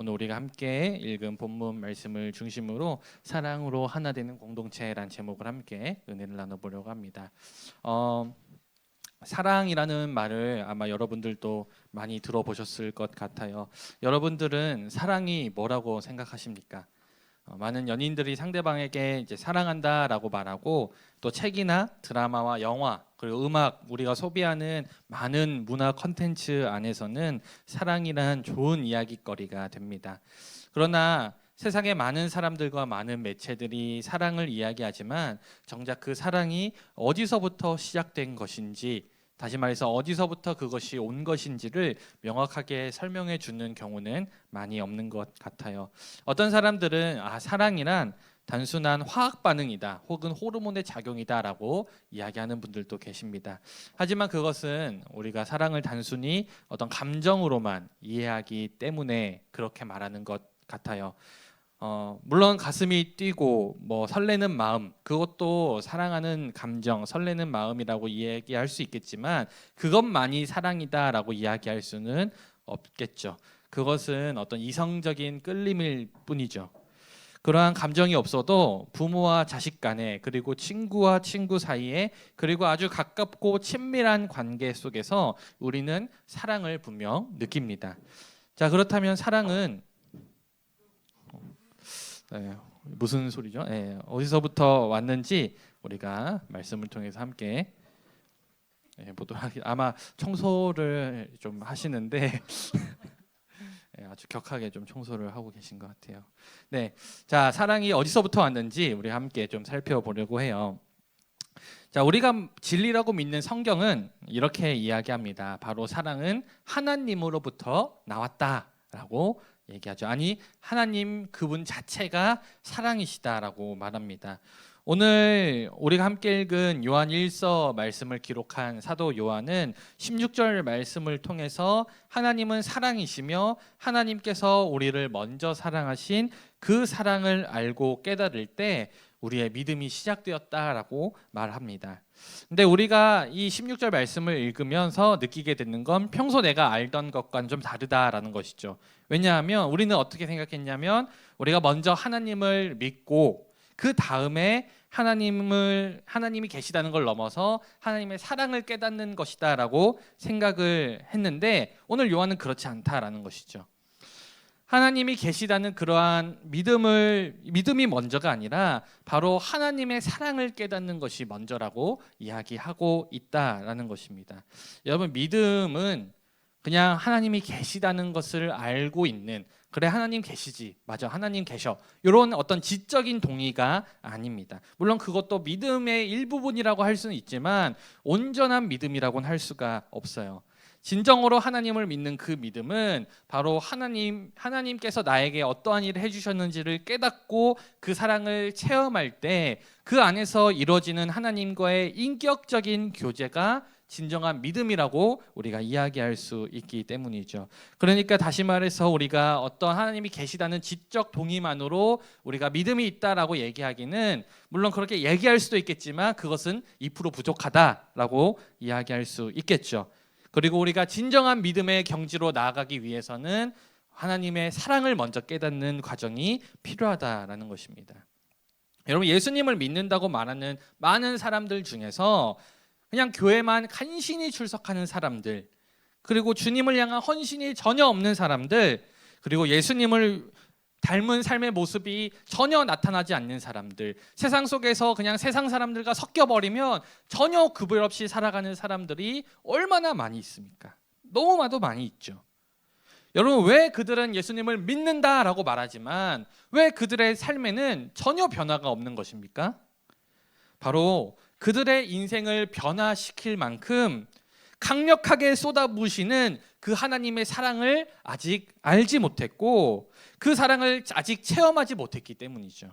오늘 우리가 함께 읽은 본문 말씀을 중심으로 사랑으로 하나 되는 공동체란 제목을 함께 은혜를 나눠보려고 합니다. 어, 사랑이라는 말을 아마 여러분들도 많이 들어보셨을 것 같아요. 여러분들은 사랑이 뭐라고 생각하십니까? 어, 많은 연인들이 상대방에게 이제 사랑한다라고 말하고 또 책이나 드라마와 영화 그리고 음악 우리가 소비하는 많은 문화 컨텐츠 안에서는 사랑이란 좋은 이야기거리가 됩니다. 그러나 세상의 많은 사람들과 많은 매체들이 사랑을 이야기하지만 정작 그 사랑이 어디서부터 시작된 것인지 다시 말해서 어디서부터 그것이 온 것인지를 명확하게 설명해 주는 경우는 많이 없는 것 같아요. 어떤 사람들은 아 사랑이란 단순한 화학 반응이다 혹은 호르몬의 작용이다라고 이야기하는 분들도 계십니다. 하지만 그것은 우리가 사랑을 단순히 어떤 감정으로만 이해하기 때문에 그렇게 말하는 것 같아요. 어, 물론 가슴이 뛰고 뭐 설레는 마음 그것도 사랑하는 감정 설레는 마음이라고 이야기할 수 있겠지만 그것만이 사랑이다라고 이야기할 수는 없겠죠. 그것은 어떤 이성적인 끌림일 뿐이죠. 그러한 감정이 없어도 부모와 자식 간에 그리고 친구와 친구 사이에 그리고 아주 가깝고 친밀한 관계 속에서 우리는 사랑을 분명 느낍니다. 자 그렇다면 사랑은 네, 무슨 소리죠? 네, 어디서부터 왔는지 우리가 말씀을 통해서 함께 네, 보도록 하기 아마 청소를 좀 하시는데 네, 아주 격하게 좀 청소를 하고 계신 것 같아요. 네, 자 사랑이 어디서부터 왔는지 우리 함께 좀 살펴보려고 해요. 자, 우리가 진리라고 믿는 성경은 이렇게 이야기합니다. 바로 사랑은 하나님으로부터 나왔다라고 얘기하죠. 아니, 하나님 그분 자체가 사랑이시다라고 말합니다. 오늘 우리가 함께 읽은 요한 1서 말씀을 기록한 사도 요한은 16절 말씀을 통해서 하나님은 사랑이시며 하나님께서 우리를 먼저 사랑하신 그 사랑을 알고 깨달을 때 우리의 믿음이 시작되었다라고 말합니다. 근데 우리가 이 16절 말씀을 읽으면서 느끼게 되는 건 평소 내가 알던 것과는 좀 다르다라는 것이죠. 왜냐하면 우리는 어떻게 생각했냐면 우리가 먼저 하나님을 믿고 그 다음에 하나님을 하나님이 계시다는 걸 넘어서 하나님의 사랑을 깨닫는 것이다라고 생각을 했는데 오늘 요한은 그렇지 않다라는 것이죠. 하나님이 계시다는 그러한 믿음을 믿음이 먼저가 아니라 바로 하나님의 사랑을 깨닫는 것이 먼저라고 이야기하고 있다라는 것입니다. 여러분 믿음은 그냥 하나님이 계시다는 것을 알고 있는 그래 하나님 계시지 맞아 하나님 계셔 이런 어떤 지적인 동의가 아닙니다. 물론 그것도 믿음의 일부분이라고 할 수는 있지만 온전한 믿음이라고는 할 수가 없어요. 진정으로 하나님을 믿는 그 믿음은 바로 하나님 하나님께서 나에게 어떠한 일을 해주셨는지를 깨닫고 그 사랑을 체험할 때 그 안에서 이루어지는 하나님과의 인격적인 교제가 진정한 믿음이라고 우리가 이야기할 수 있기 때문이죠. 그러니까 다시 말해서 우리가 어떤 하나님이 계시다는 지적 동의만으로 우리가 믿음이 있다라고 얘기하기는 물론 그렇게 얘기할 수도 있겠지만 그것은 2% 부족하다라고 이야기할 수 있겠죠. 그리고 우리가 진정한 믿음의 경지로 나아가기 위해서는 하나님의 사랑을 먼저 깨닫는 과정이 필요하다라는 것입니다. 여러분 예수님을 믿는다고 말하는 많은 사람들 중에서 그냥 교회만 간신히 출석하는 사람들 그리고 주님을 향한 헌신이 전혀 없는 사람들 그리고 예수님을 닮은 삶의 모습이 전혀 나타나지 않는 사람들 세상 속에서 그냥 세상 사람들과 섞여 버리면 전혀 구별 없이 살아가는 사람들이 얼마나 많이 있습니까? 너무나도 많이 있죠. 여러분 왜 그들은 예수님을 믿는다라고 말하지만 왜 그들의 삶에는 전혀 변화가 없는 것입니까? 바로 그들의 인생을 변화시킬 만큼 강력하게 쏟아부으시는 그 하나님의 사랑을 아직 알지 못했고 그 사랑을 아직 체험하지 못했기 때문이죠.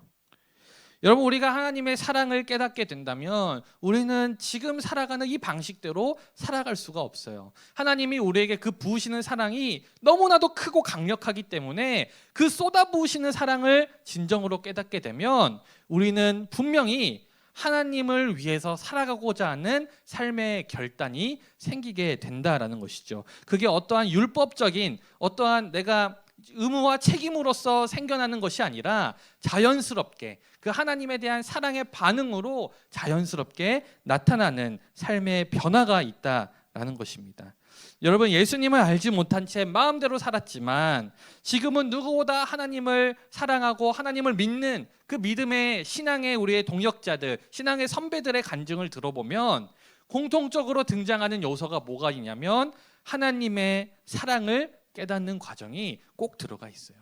여러분 우리가 하나님의 사랑을 깨닫게 된다면 우리는 지금 살아가는 이 방식대로 살아갈 수가 없어요. 하나님이 우리에게 그 부으시는 사랑이 너무나도 크고 강력하기 때문에 그 쏟아부으시는 사랑을 진정으로 깨닫게 되면 우리는 분명히 하나님을 위해서 살아가고자 하는 삶의 결단이 생기게 된다라는 것이죠. 그게 어떠한 율법적인 어떠한 내가 의무와 책임으로서 생겨나는 것이 아니라 자연스럽게 그 하나님에 대한 사랑의 반응으로 자연스럽게 나타나는 삶의 변화가 있다라는 것입니다. 여러분 예수님을 알지 못한 채 마음대로 살았지만 지금은 누구보다 하나님을 사랑하고 하나님을 믿는 그 믿음의 신앙의 우리의 동역자들, 신앙의 선배들의 간증을 들어보면 공통적으로 등장하는 요소가 뭐가 있냐면 하나님의 사랑을 깨닫는 과정이 꼭 들어가 있어요.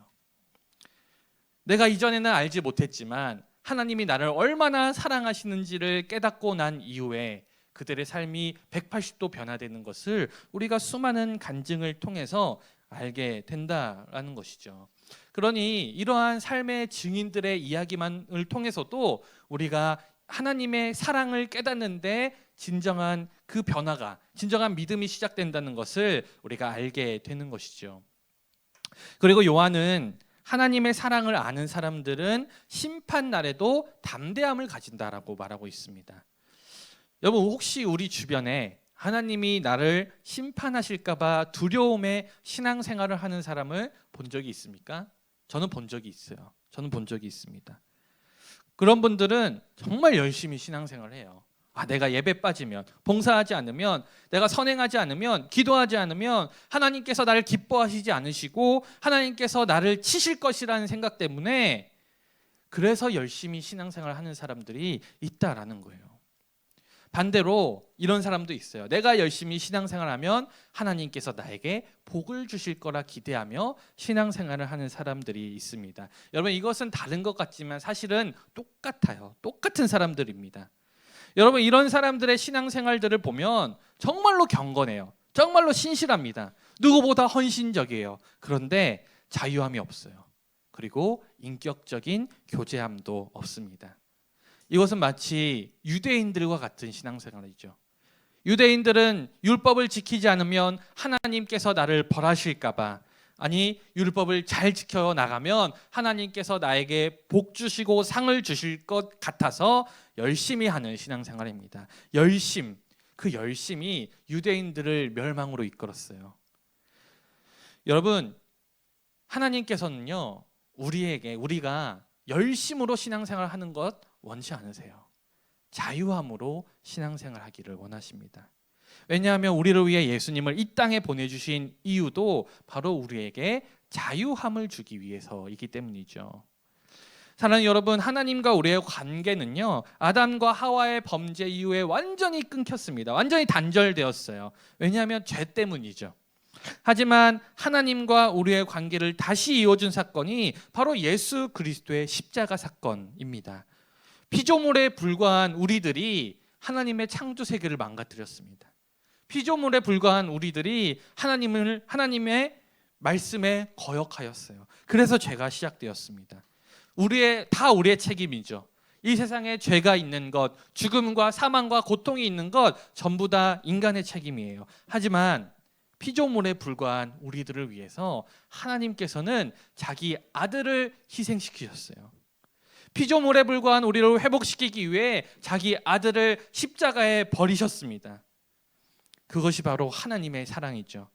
내가 이전에는 알지 못했지만 하나님이 나를 얼마나 사랑하시는지를 깨닫고 난 이후에 그들의 삶이 180도 변화되는 것을 우리가 수많은 간증을 통해서 알게 된다라는 것이죠. 그러니 이러한 삶의 증인들의 이야기만을 통해서도 우리가 하나님의 사랑을 깨닫는데 진정한 그 변화가 진정한 믿음이 시작된다는 것을 우리가 알게 되는 것이죠. 그리고 요한은 하나님의 사랑을 아는 사람들은 심판 날에도 담대함을 가진다라고 말하고 있습니다. 여러분 혹시 우리 주변에 하나님이 나를 심판하실까봐 두려움에 신앙생활을 하는 사람을 본 적이 있습니까? 저는 본 적이 있어요. 저는 본 적이 있습니다. 그런 분들은 정말 열심히 신앙생활을 해요. 아, 내가 예배 빠지면, 봉사하지 않으면, 내가 선행하지 않으면, 기도하지 않으면 하나님께서 나를 기뻐하시지 않으시고 하나님께서 나를 치실 것이라는 생각 때문에 그래서 열심히 신앙생활을 하는 사람들이 있다라는 거예요. 반대로 이런 사람도 있어요. 내가 열심히 신앙생활하면 하나님께서 나에게 복을 주실 거라 기대하며 신앙생활을 하는 사람들이 있습니다. 여러분 이것은 다른 것 같지만 사실은 똑같아요. 똑같은 사람들입니다. 여러분 이런 사람들의 신앙생활들을 보면 정말로 경건해요. 정말로 신실합니다. 누구보다 헌신적이에요. 그런데 자유함이 없어요. 그리고 인격적인 교제함도 없습니다. 이것은 마치 유대인들과 같은 신앙생활이죠. 유대인들은 율법을 지키지 않으면 하나님께서 나를 벌하실까봐 아니 율법을 잘 지켜 나가면 하나님께서 나에게 복 주시고 상을 주실 것 같아서 열심히 하는 신앙생활입니다. 열심 그 열심이 유대인들을 멸망으로 이끌었어요. 여러분 하나님께서는요 우리에게 우리가 열심으로 신앙생활 하는 것 원치 않으세요. 자유함으로 신앙생활 하기를 원하십니다. 왜냐하면 우리를 위해 예수님을 이 땅에 보내주신 이유도 바로 우리에게 자유함을 주기 위해서이기 때문이죠. 사랑하는 여러분, 하나님과 우리의 관계는요, 아담과 하와의 범죄 이후에 완전히 끊겼습니다. 완전히 단절되었어요. 왜냐하면 죄 때문이죠. 하지만 하나님과 우리의 관계를 다시 이어준 사건이 바로 예수 그리스도의 십자가 사건입니다. 피조물에 불과한 우리들이 하나님의 창조 세계를 망가뜨렸습니다. 피조물에 불과한 우리들이 하나님을 하나님의 말씀에 거역하였어요. 그래서 죄가 시작되었습니다. 우리의 다 우리의 책임이죠. 이 세상에 죄가 있는 것, 죽음과 사망과 고통이 있는 것 전부 다 인간의 책임이에요. 하지만 피조물에 불과한 우리들을 위해서 하나님께서는 자기 아들을 희생시키셨어요. 피조물에 불과한 우리를 회복시키기 위해 자기 아들을 십자가에 버리셨습니다. 그것이 바로 하나님의 사랑이죠.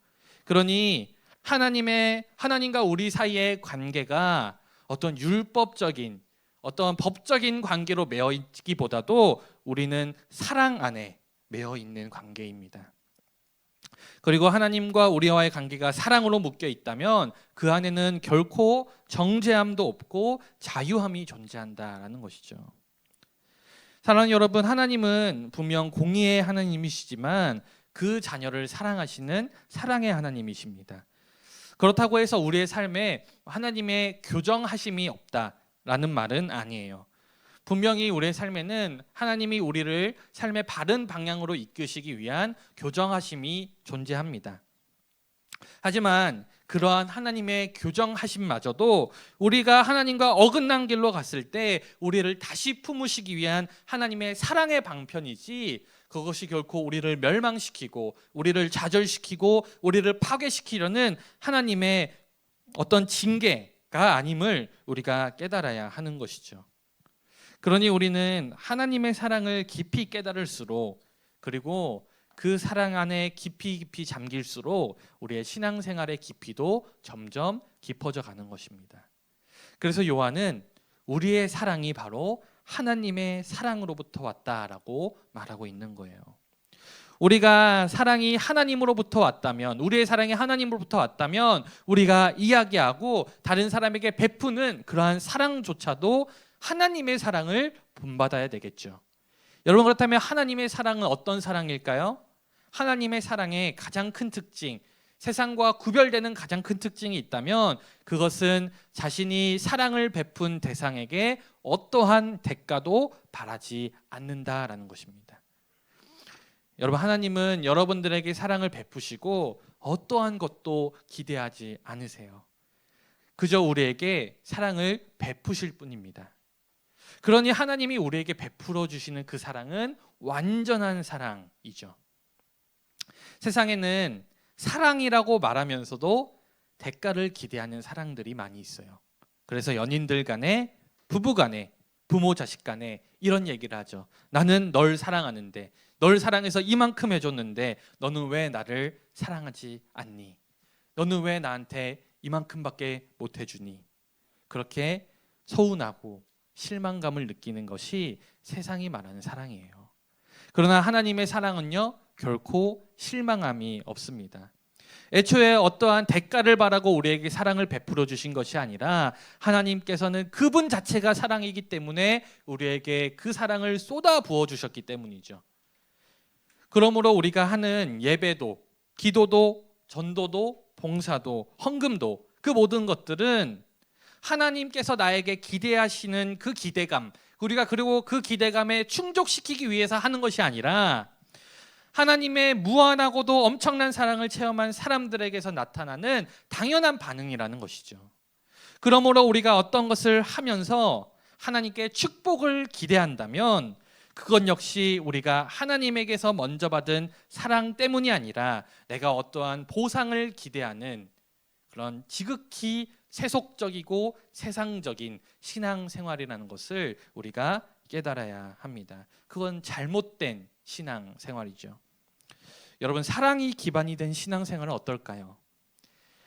그러니 하나님의 하나님과 우리 사이의 관계가 어떤 율법적인 어떤 법적인 관계로 매어 있기보다도 우리는 사랑 안에 매어 있는 관계입니다. 그리고 하나님과 우리와의 관계가 사랑으로 묶여 있다면 그 안에는 결코 정죄함도 없고 자유함이 존재한다라는 것이죠. 사랑하는 여러분, 하나님은 분명 공의의 하나님이시지만 그 자녀를 사랑하시는 사랑의 하나님이십니다. 그렇다고 해서 우리의 삶에 하나님의 교정하심이 없다라는 말은 아니에요. 분명히 우리의 삶에는 하나님이 우리를 삶의 바른 방향으로 이끄시기 위한 교정하심이 존재합니다. 하지만 그러한 하나님의 교정하심마저도 우리가 하나님과 어긋난 길로 갔을 때 우리를 다시 품으시기 위한 하나님의 사랑의 방편이지 그것이 결코 우리를 멸망시키고 우리를 좌절시키고 우리를 파괴시키려는 하나님의 어떤 징계가 아님을 우리가 깨달아야 하는 것이죠. 그러니 우리는 하나님의 사랑을 깊이 깨달을수록 그리고 그 사랑 안에 깊이 깊이 잠길수록 우리의 신앙생활의 깊이도 점점 깊어져 가는 것입니다. 그래서 요한은 우리의 사랑이 바로 하나님의 사랑으로부터 왔다라고 말하고 있는 거예요. 우리가 사랑이 하나님으로부터 왔다면, 우리의 사랑이 하나님으로부터 왔다면, 우리가 이야기하고 다른 사람에게 베푸는 그러한 사랑조차도 하나님의 사랑을 본받아야 되겠죠. 여러분 그렇다면 하나님의 사랑은 어떤 사랑일까요? 하나님의 사랑의 가장 큰 특징, 세상과 구별되는 가장 큰 특징이 있다면 그것은 자신이 사랑을 베푼 대상에게 어떠한 대가도 바라지 않는다라는 것입니다. 여러분 하나님은 여러분들에게 사랑을 베푸시고 어떠한 것도 기대하지 않으세요. 그저 우리에게 사랑을 베푸실 뿐입니다. 그러니 하나님이 우리에게 베풀어 주시는 그 사랑은 완전한 사랑이죠. 세상에는 사랑이라고 말하면서도 대가를 기대하는 사랑들이 많이 있어요. 그래서 연인들 간에 부부 간에 부모 자식 간에 이런 얘기를 하죠. 나는 널 사랑하는데 널 사랑해서 이만큼 해줬는데 너는 왜 나를 사랑하지 않니? 너는 왜 나한테 이만큼밖에 못 해주니? 그렇게 서운하고 실망감을 느끼는 것이 세상이 말하는 사랑이에요. 그러나 하나님의 사랑은요 결코 실망함이 없습니다. 애초에 어떠한 대가를 바라고 우리에게 사랑을 베풀어 주신 것이 아니라 하나님께서는 그분 자체가 사랑이기 때문에 우리에게 그 사랑을 쏟아 부어 주셨기 때문이죠. 그러므로 우리가 하는 예배도, 기도도, 전도도, 봉사도, 헌금도 그 모든 것들은 하나님께서 나에게 기대하시는 그 기대감, 우리가 그리고 그 기대감에 충족시키기 위해서 하는 것이 아니라 하나님의 무한하고도 엄청난 사랑을 체험한 사람들에게서 나타나는 당연한 반응이라는 것이죠. 그러므로 우리가 어떤 것을 하면서 하나님께 축복을 기대한다면 그건 역시 우리가 하나님에게서 먼저 받은 사랑 때문이 아니라 내가 어떠한 보상을 기대하는 그런 지극히 세속적이고 세상적인 신앙 생활이라는 것을 우리가 깨달아야 합니다. 그건 잘못된 신앙 생활이죠. 여러분 사랑이 기반이 된 신앙 생활은 어떨까요?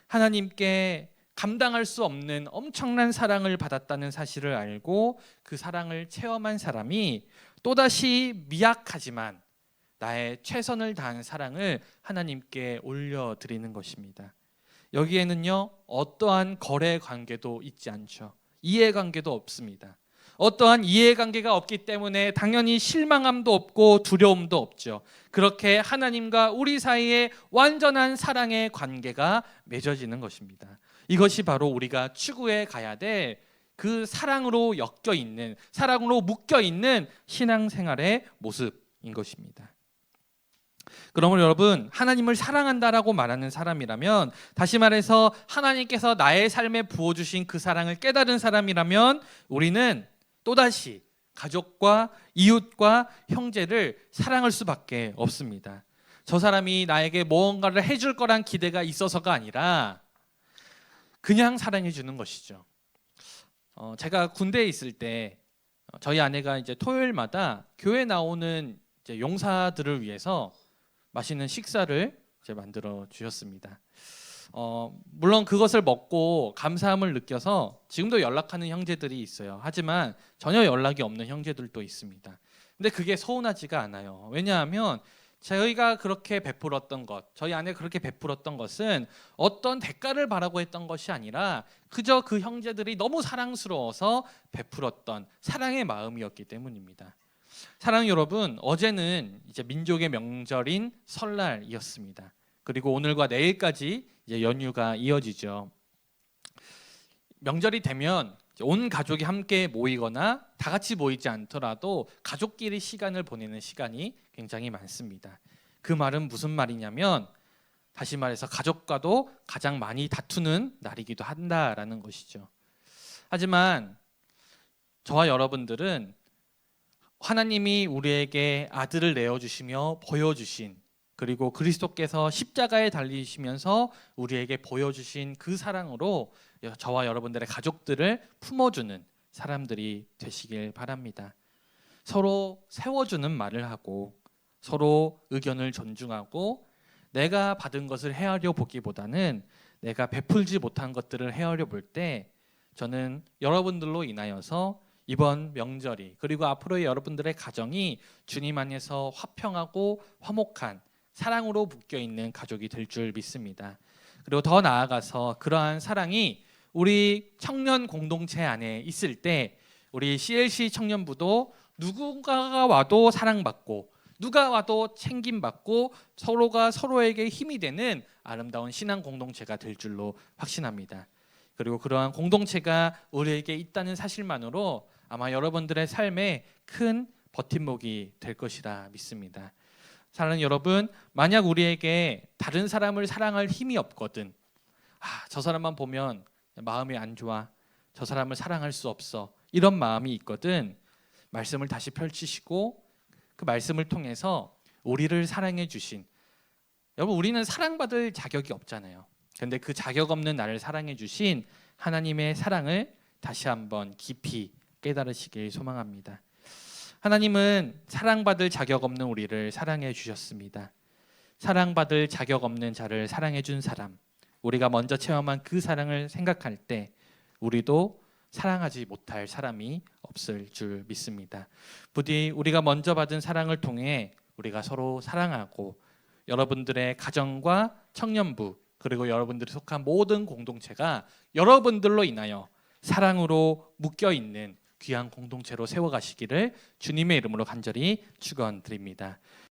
하나님께 감당할 수 없는 엄청난 사랑을 받았다는 사실을 알고 그 사랑을 체험한 사람이 또다시 미약하지만 나의 최선을 다한 사랑을 하나님께 올려드리는 것입니다. 여기에는요 어떠한 거래 관계도 있지 않죠. 이해 관계도 없습니다. 어떠한 이해관계가 없기 때문에 당연히 실망함도 없고 두려움도 없죠. 그렇게 하나님과 우리 사이에 완전한 사랑의 관계가 맺어지는 것입니다. 이것이 바로 우리가 추구해 가야 될 그 사랑으로 엮여 있는 사랑으로 묶여 있는 신앙생활의 모습인 것입니다. 그러므로 여러분 하나님을 사랑한다라고 말하는 사람이라면 다시 말해서 하나님께서 나의 삶에 부어 주신 그 사랑을 깨달은 사람이라면 우리는 또다시 가족과 이웃과 형제를 사랑할 수밖에 없습니다. 저 사람이 나에게 무언가를 해줄 거란 기대가 있어서가 아니라 그냥 사랑해 주는 것이죠. 어, 제가 군대에 있을 때 어, 저희 아내가 이제 토요일마다 교회 나오는 이제 용사들을 위해서 맛있는 식사를 이제 만들어 주셨습니다. 어, 물론 그것을 먹고 감사함을 느껴서 지금도 연락하는 형제들이 있어요. 하지만 전혀 연락이 없는 형제들도 있습니다. 근데 그게 서운하지가 않아요. 왜냐하면 저희가 그렇게 베풀었던 것, 저희 안에 그렇게 베풀었던 것은 어떤 대가를 바라고 했던 것이 아니라 그저 그 형제들이 너무 사랑스러워서 베풀었던 사랑의 마음이었기 때문입니다. 사랑 여러분, 어제는 이제 민족의 명절인 설날이었습니다. 그리고 오늘과 내일까지 이제 연휴가 이어지죠. 명절이 되면 온 가족이 함께 모이거나 다 같이 모이지 않더라도 가족끼리 시간을 보내는 시간이 굉장히 많습니다. 그 말은 무슨 말이냐면 다시 말해서 가족과도 가장 많이 다투는 날이기도 한다라는 것이죠. 하지만 저와 여러분들은 하나님이 우리에게 아들을 내어 주시며 보여 주신 그리고 그리스도께서 십자가에 달리시면서 우리에게 보여 주신 그 사랑으로 저와 여러분들의 가족들을 품어 주는 사람들이 되시길 바랍니다. 서로 세워 주는 말을 하고 서로 의견을 존중하고 내가 받은 것을 헤아려 보기보다는 내가 베풀지 못한 것들을 헤아려 볼 때 저는 여러분들로 인하여서 이번 명절이 그리고 앞으로의 여러분들의 가정이 주님 안에서 화평하고 화목한 사랑으로 묶여 있는 가족이 될 줄 믿습니다. 그리고 더 나아가서 그러한 사랑이 우리 청년 공동체 안에 있을 때 우리 CLC 청년부도 누군가가 와도 사랑받고 누가 와도 챙김받고 서로가 서로에게 힘이 되는 아름다운 신앙 공동체가 될 줄로 확신합니다. 그리고 그러한 공동체가 우리에게 있다는 사실만으로 아마 여러분들의 삶에 큰 버팀목이 될 것이라 믿습니다. 사랑하는 여러분, 만약 우리에게 다른 사람을 사랑할 힘이 없거든, 아, 저 사람만 보면 마음이 안 좋아, 저 사람을 사랑할 수 없어, 이런 마음이 있거든, 말씀을 다시 펼치시고 그 말씀을 통해서 우리를 사랑해 주신 여러분 우리는 사랑받을 자격이 없잖아요. 근데 그 자격 없는 나를 사랑해 주신 하나님의 사랑을 다시 한번 깊이 깨달으시길 소망합니다. 하나님은 사랑받을 자격 없는 우리를 사랑해 주셨습니다. 사랑받을 자격 없는 자를 사랑해 준 사람, 우리가 먼저 체험한 그 사랑을 생각할 때 우리도 사랑하지 못할 사람이 없을 줄 믿습니다. 부디 우리가 먼저 받은 사랑을 통해 우리가 서로 사랑하고 여러분들의 가정과 청년부 그리고 여러분들이 속한 모든 공동체가 여러분들로 인하여 사랑으로 묶여 있는 귀한 공동체로 세워가시기를 주님의 이름으로 간절히 축원드립니다.